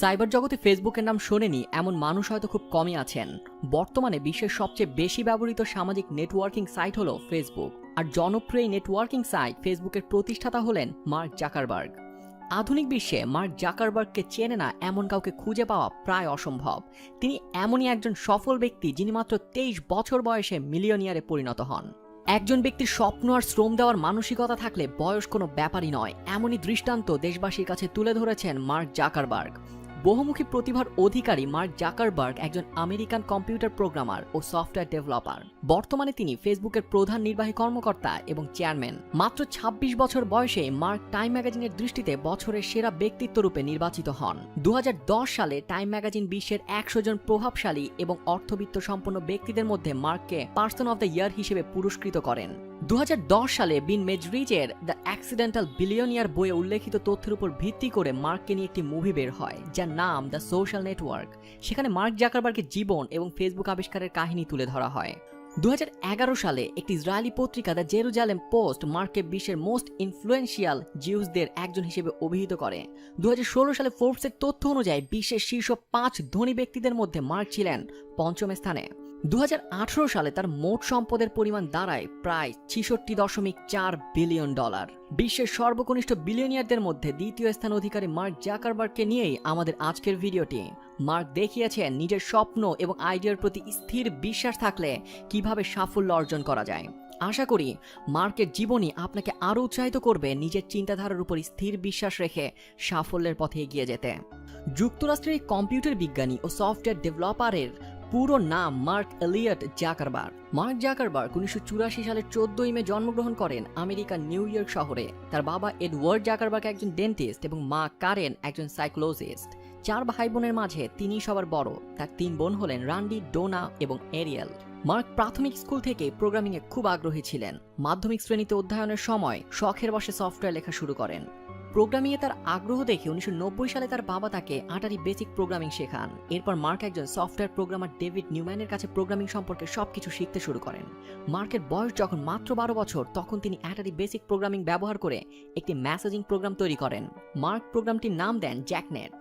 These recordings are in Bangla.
সাইবার জগতে ফেসবুকের নাম শোনেনি, এমন মানুষ হয়তো খুব কমই আছেন। বর্তমানে বিশ্বের সবচেয়ে বেশি ব্যবহৃত সামাজিক নেটওয়ার্কিং সাইট হলো ফেসবুক। আর জনপ্রিয় নেটওয়ার্কিং সাইট ফেসবুকের প্রতিষ্ঠাতা হলেন মার্ক জাকারবার্গ। আধুনিক বিশ্বে মার্ক জাকারবার্গকে চেনে না এমন কাউকে খুঁজে পাওয়া প্রায় অসম্ভব। তিনি এমনই একজন সফল ব্যক্তি যিনি মাত্র তেইশ বছর বয়সে মিলিয়নিয়ারে পরিণত হন। একজন ব্যক্তির স্বপ্ন আর শ্রম দেওয়ার মানসিকতা থাকলে বয়স কোনো ব্যাপারই নয়, এমনই দৃষ্টান্ত দেশবাসীর কাছে তুলে ধরেছেন মার্ক জাকারবার্গ। বহুমুখী প্রতিভার অধিকারী মার্ক জাকারবার্গ একজন আমেরিকান কম্পিউটার প্রোগ্রামার ও সফটওয়্যার ডেভেলপার। বর্তমানে তিনি ফেসবুকের প্রধান নির্বাহী কর্মকর্তা এবং চেয়ারম্যান। মাত্র ২৬ বছর বয়সে মার্ক টাইম ম্যাগাজিনের দৃষ্টিতে বছরের সেরা ব্যক্তিত্ব রূপে নির্বাচিত হন। দু হাজার দশ সালে টাইম ম্যাগাজিন বিশ্বের একশো জন প্রভাবশালী এবং অর্থবিত্ত সম্পন্ন ব্যক্তিদের মধ্যে মার্ককে পার্সন অফ দ্য ইয়ার হিসেবে পুরস্কৃত করেন। দু হাজার দশ সালে বিন মেজরিজের দ্য অ্যাক্সিডেন্টাল বিলিয়নিয়ার বইয়ে উল্লেখিত তথ্যের উপর ভিত্তি করে মার্ককে নিয়ে একটি মুভি বের হয়, যার নাম দ্য সোশ্যাল নেটওয়ার্ক। সেখানে মার্ক জাকারবার্গের জীবন এবং ফেসবুক আবিষ্কারের কাহিনী তুলে ধরা হয়। দু হাজার এগারো সালে একটি ইসরায়েলি পত্রিকা দ্য জেরুজালেম পোস্ট মার্ককে বিশ্বের মোস্ট ইনফ্লুয়েন্সিয়াল জিউসদের একজন হিসেবে অভিহিত করে। দু হাজার ষোলো সালে ফোর্বসের তথ্য অনুযায়ী বিশ্বের শীর্ষ পাঁচ ধনী ব্যক্তিদের মধ্যে মার্ক ছিলেন পঞ্চম স্থানে। দু হাজার আঠারো সালে তার মোট সম্পদের পরিমাণ দাঁড়ায় প্রায় ছিষট্টি দশমিক চার বিলিয়ন ডলার। বিশ্বের সর্বকনিষ্ঠ বিলিয়নিয়ারদের মধ্যে দ্বিতীয় স্থান অধিকারী মার্ক জাকারবার্গকে নিয়েই আমাদের আজকের ভিডিওটি। মার্ক দেখিয়েছেন, নিজের স্বপ্ন এবং আইডিয়ার প্রতি স্থির বিশ্বাস থাকলে কীভাবে সাফল্য অর্জন করা যায়। আশা করি, মার্কের জীবনী আপনাকে আরও উৎসাহিত করবে নিজের চিন্তাধারার উপর স্থির বিশ্বাস রেখে সাফল্যের পথে এগিয়ে যেতে। যুক্তরাষ্ট্রের কম্পিউটার বিজ্ঞানী ও সফটওয়্যার ডেভেলপারের পুরো নাম Mark Elliot Zuckerberg Mark Zuckerberg উনিশশো চুরাশি সালের চোদ্দই মে জন্মগ্রহণ করেন আমেরিকার নিউ ইয়র্ক শহরে। তার বাবা এডওয়ার্ড জাকারবার্গ একজন ডেন্টিস্ট এবং মা কারেন একজন সাইকোলজিস্ট। চার ভাই বোনের মাঝে তিনি সবার বড়। তার তিন বোন হলেন রান্ডি, ডোনা এবং এরিয়াল। মার্ক প্রাথমিক স্কুল থেকে প্রোগ্রামিংয়ে খুব আগ্রহী ছিলেন। মাধ্যমিক শ্রেণীতে অধ্যয়নের সময় শখের বসে সফটওয়্যার লেখা শুরু করেন। প্রোগ্রামিংয়ে তার আগ্রহ দেখে উনিশশো নব্বই সালে তার বাবা তাকে আটারি বেসিক প্রোগ্রামিং শেখান। এরপর মার্ক একজন সফটওয়্যার প্রোগ্রামার ডেভিড নিউম্যানের কাছে প্রোগ্রামিং সম্পর্কে সবকিছু শিখতে শুরু করেন। মার্কের বয়স যখন মাত্র বারো বছর, তখন তিনি অ্যাটারি বেসিক প্রোগ্রামিং ব্যবহার করে একটি ম্যাসেজিং প্রোগ্রাম তৈরি করেন। মার্ক প্রোগ্রামটির নাম দেন জ্যাকনেট।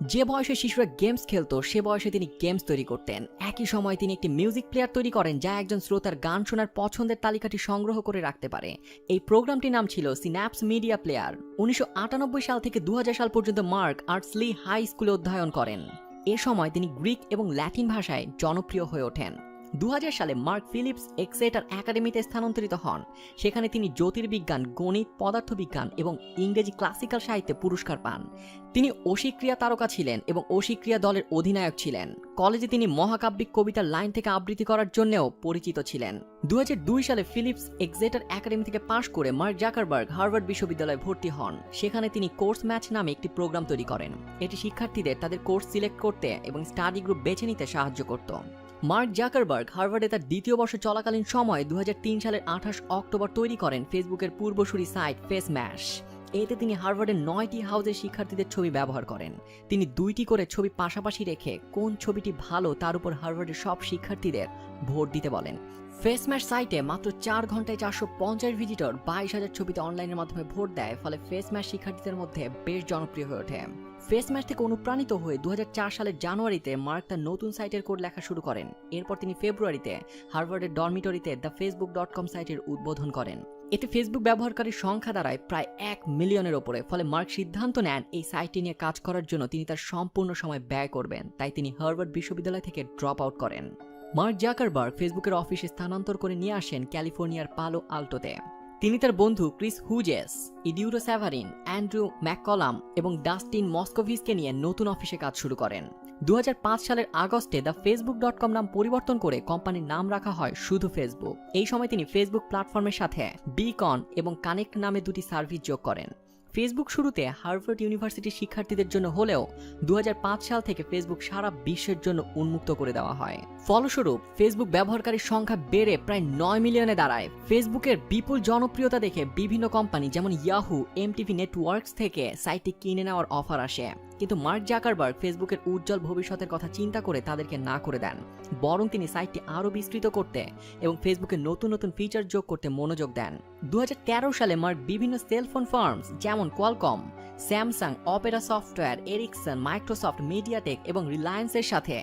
যে বয়সে শিশুরা গেমস খেলতো, সে বয়সে তিনি গেমস তৈরি করতেন। একই সময় তিনি একটি মিউজিক প্লেয়ার তৈরি করেন, যা একজন শ্রোতার গান শোনার পছন্দের তালিকাটি সংগ্রহ করে রাখতে পারে। এই প্রোগ্রামটির নাম ছিল সিন্যাপস মিডিয়া প্লেয়ার উনিশশো আটানব্বই সাল থেকে দু হাজার সাল পর্যন্ত মার্ক আর্টসলি হাই স্কুলে অধ্যয়ন করেন। এ সময় তিনি গ্রিক এবং ল্যাটিন ভাষায় জনপ্রিয় হয়ে ওঠেন। দু হাজার সালে মার্ক ফিলিপস এক্সেটার একাডেমিতে স্থানান্তরিত হন। সেখানে তিনি জ্যোতির্বিজ্ঞান, গণিত, পদার্থবিজ্ঞান এবং ইংরেজি ক্লাসিক্যাল সাহিত্যে পুরস্কার পান। তিনি অশিক্রিয়া তারকা ছিলেন এবং অশিক্রিয়া দলের অধিনায়ক ছিলেন। কলেজে তিনি মহাকাব্যিক কবিতার লাইন থেকে আবৃত্তি করার জন্যও পরিচিত ছিলেন। দু হাজার দুই সালে ফিলিপস এক্সেটার একাডেমি থেকে পাশ করে মার্ক জাকারবার্গ হার্ভার্ড বিশ্ববিদ্যালয়ে ভর্তি হন। সেখানে তিনি কোর্স ম্যাচ নামে একটি প্রোগ্রাম তৈরি করেন। এটি শিক্ষার্থীদের তাদের কোর্স সিলেক্ট করতে এবং স্টাডি গ্রুপ বেছে নিতে সাহায্য করত। মার্ক জাকারবার্গ হার্ভার্ডে তার দ্বিতীয় বর্ষ চলাকালীন সময় দু হাজার তিন সালের আঠাশ অক্টোবর তৈরি করেন ফেসবুকের পূর্বসূরি সাইট ফেস ম্যাশ এতে তিনি হার্ভার্ডের নয়টি হাউজের শিক্ষার্থীদের ছবি ব্যবহার করেন। তিনি দুইটি করে ছবি পাশাপাশি রেখে কোন ছবিটি ভালো তার উপর হার্ভার্ডের সব শিক্ষার্থীদের ভোট দিতে বলেন। ফেস ম্যাশ সাইটে মাত্র চার ঘন্টায় চারশো পঞ্চাশ ভিজিটর বাইশ হাজার ছবিতে অনলাইনের মাধ্যমে ভোট দেয়, ফলে ফেস ম্যাশ শিক্ষার্থীদের মধ্যে বেশ জনপ্রিয় হয়ে ওঠে। ফেস ম্যাচ থেকে অনুপ্রাণিত হয়ে দু হাজার চার সালের জানুয়ারিতে মার্ক তার নতুন সাইটের কোড লেখা শুরু করেন। এরপর তিনি ফেব্রুয়ারিতে হার্ভার্ডের ডরমিটরিতে দ্য ফেসবুক ডট কম সাইটের উদ্বোধন করেন। এতে ফেসবুক ব্যবহারকারীর সংখ্যা দাঁড়ায় প্রায় এক মিলিয়নের ওপরে, ফলে মার্ক সিদ্ধান্ত নেন এই সাইটটি নিয়ে কাজ করার জন্য তিনি তার সম্পূর্ণ সময় ব্যয় করবেন। তাই তিনি হার্ভার্ড বিশ্ববিদ্যালয় থেকে ড্রপ আউট করেন। মার্ক জাকারবার্গ ফেসবুকের অফিসে স্থানান্তর করে নিয়ে আসেন ক্যালিফোর্নিয়ার পালো আল্টোতে তিনি তার বন্ধু Chris Hughes, Eduardo Saverin, Andrew McCollum এবং ডাস্টিন মস্কোভিসকে নিয়ে নতুন অফিসে কাজ শুরু করেন। দু হাজার পাঁচ সালের আগস্টে দ্য ফেসবুক ডট কম নাম পরিবর্তন করে কোম্পানির নাম রাখা হয় শুধু ফেসবুক। এই সময় তিনি ফেসবুক প্ল্যাটফর্মের সাথে বিকন এবং কানেক্ট নামে দুটি সার্ভিস যোগ করেন। ফেসবুক শুরুতে হার্ভার্ড ইউনিভার্সিটির শিক্ষার্থীদের জন্য হলেও দুহাজার পাঁচ সাল থেকে ফেসবুক সারা বিশ্বের জন্য উন্মুক্ত করে দেওয়া হয়। ফলস্বরূপ, ফেসবুক ব্যবহারকারীর সংখ্যা বেড়ে প্রায় নয় মিলিয়নে দাঁড়ায়। ফেসবুকের বিপুল জনপ্রিয়তা দেখে বিভিন্ন কোম্পানি যেমন ইয়াহু এম টিভি নেটওয়ার্কস থেকে সাইটটি কিনে নেওয়ার অফার আসে। কিন্তু মার্ক জাকারবার্গ ফেসবুকের উজ্জ্বল ভবিষ্যতের কথা চিন্তা করে তাদেরকে না করে দেন। বরং তিনি সাইটটি আরও বিস্তৃত করতে এবং ফেসবুকে নতুন নতুন ফিচার যোগ করতে মনোযোগ দেন। দু হাজার তেরো সালে মার্ক বিভিন্ন সেলফোন ফার্মস যেমন Qualcomm Samsung Opera software Ericsson Microsoft MediaTek এবং রিলায়েন্সের সাথে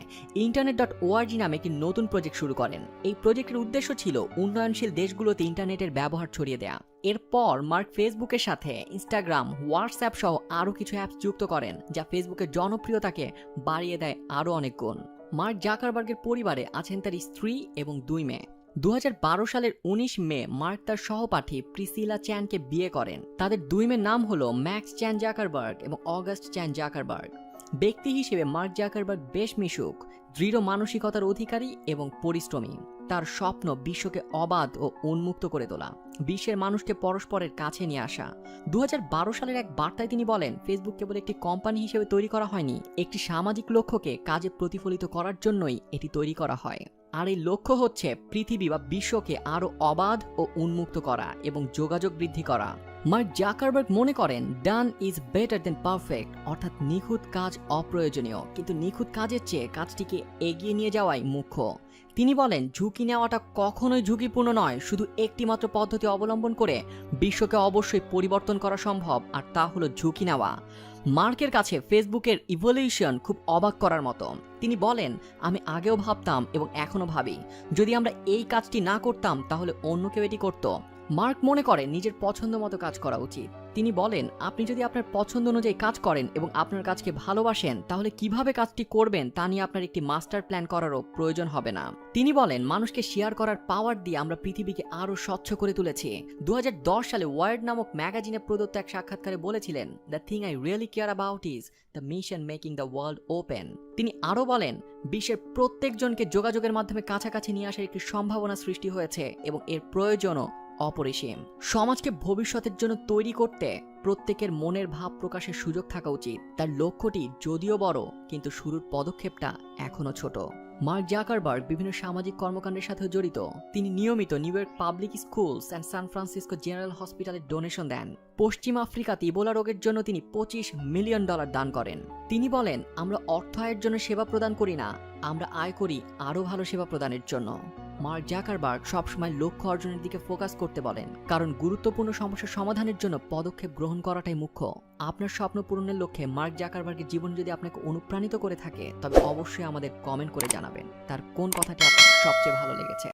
ইন্টারনেট ডট ওআরজি নামে একটি নতুন প্রজেক্ট শুরু করেন। এই প্রজেক্টের উদ্দেশ্য ছিল উন্নয়নশীল দেশগুলোতে ইন্টারনেটের ব্যবহার ছড়িয়ে দেয়া। এরপর মার্ক ফেসবুকের সাথে ইনস্টাগ্রাম, হোয়াটসঅ্যাপ সহ আরও কিছু অ্যাপস যুক্ত করেন, যা ফেসবুকের জনপ্রিয়তাকে বাড়িয়ে দেয় আরও অনেক গুণ। মার্ক জাকারবার্গের পরিবারে আছেন তার স্ত্রী এবং দুই মেয়ে। দু হাজার বারো সালের ১৯ মে মার্ক তার সহপাঠী প্রিসিলা চ্যানকে বিয়ে করেন। তাদের দুই মেয়ের নাম হলো ম্যাক্স চ্যান জাকারবার্গ এবং অগাস্ট চ্যান জাকারবার্গ। ব্যক্তি হিসেবে মার্ক জাকারবার্গ বেশ মিশুক। দৃঢ় মানসিকতার অধিকারী এবং পরিশ্রমী। তার স্বপ্ন বিশ্বকে অবাধ ও উন্মুক্ত করে তোলা। বিশ্বের মানুষকে পরস্পরের কাছে নিয়ে আসা। দু হাজার বারো সালের এক বার্তায় তিনি বলেন, ফেসবুক কেবল একটি কোম্পানি হিসেবে তৈরি করা হয়নি, একটি সামাজিক লক্ষ্যকে কাজে প্রতিফলিত করার জন্যই এটি তৈরি করা হয়। আর এই লক্ষ্য হচ্ছে পৃথিবী বা বিশ্বকে আরও অবাধ ও উন্মুক্ত করা এবং যোগাযোগ বৃদ্ধি করা। মার্ক জাকারবার্গ মনে করেন done is better than perfect অর্থাৎ নিখুঁত কাজ অপ্রয়োজনীয়। কিন্তু নিখুঁত কাজের চেয়ে কাজটিকে এগিয়ে নিয়ে যাওয়াই মুখ্য। তিনি বলেন, ঝুঁকি নেওয়াটা কখনোই ঝুঁকিপূর্ণ নয়, শুধু একটিমাত্র পদ্ধতি অবলম্বন করে বিশ্বকে অবশ্যই পরিবর্তন করা সম্ভব, আর তা হলো ঝুঁকি নেওয়া। মার্কের কাছে ফেসবুকের ইভলিউশন খুব অবাক করার মতো। তিনি বলেন, আমি আগেও ভাবতাম এবং এখনও ভাবি, যদি আমরা এই কাজটি না করতাম, তাহলে অন্য কেউ এটি করত। মার্ক মনে করেন নিজের পছন্দ মতো কাজ করা উচিত। তিনি বলেন, আপনি যদি আপনার পছন্দ অনুযায়ী কাজ করেন এবং আপনার কাজকে ভালোবাসেন, তাহলে কীভাবে কাজটি করবেন তা নিয়ে আপনার একটি মাস্টার প্ল্যান করারও প্রয়োজন হবে না। তিনি বলেন, মানুষকে শেয়ার করার পাওয়ার দিয়ে আমরা পৃথিবীকে আরও স্বচ্ছ করে তুলেছি। দু সালে ওয়ার্ড নামক ম্যাগাজিনে প্রদত্ত এক সাক্ষাৎকারে বলেছিলেন the thing I really care about is the mission making the world open তিনি আরও বলেন, বিশ্বের প্রত্যেকজনকে যোগাযোগের মাধ্যমে কাছাকাছি নিয়ে আসার একটি সম্ভাবনা সৃষ্টি হয়েছে এবং এর প্রয়োজনও অপরিসীম। সমাজকে ভবিষ্যতের জন্য তৈরি করতে প্রত্যেকের মনের ভাব প্রকাশের সুযোগ থাকা উচিত। তার লক্ষ্যটি যদিও বড়, কিন্তু শুরুর পদক্ষেপটা এখনও ছোট। মার্ক জাকারবার্গ বিভিন্ন সামাজিক কর্মকাণ্ডের সাথে জড়িত। তিনি নিয়মিত New York public schools and San Francisco general হসপিটালে ডোনেশন দেন। পশ্চিম আফ্রিকাতে ইবোলা রোগের জন্য তিনি পঁচিশ মিলিয়ন ডলার দান করেন। তিনি বলেন, আমরা অর্থ আয়ের জন্য সেবা প্রদান করি না, আমরা আয় করি আরও ভালো সেবা প্রদানের জন্য। মার্ক জাকারবার্গ সবসময় লক্ষ্য অর্জনের দিকে ফোকাস করতে বলেন, কারণ গুরুত্বপূর্ণ সমস্যা সমাধানের জন্য পদক্ষেপ গ্রহণ করাটাই মুখ্য। আপনার স্বপ্ন পূরণের লক্ষ্যে মার্ক জাকারবার্গের জীবন যদি আপনাকে অনুপ্রাণিত করে থাকে, তবে অবশ্যই আমাদের কমেন্ট করে জানাবেন। তার কোন কথাটি আপনার সবচেয়ে ভালো লেগেছে?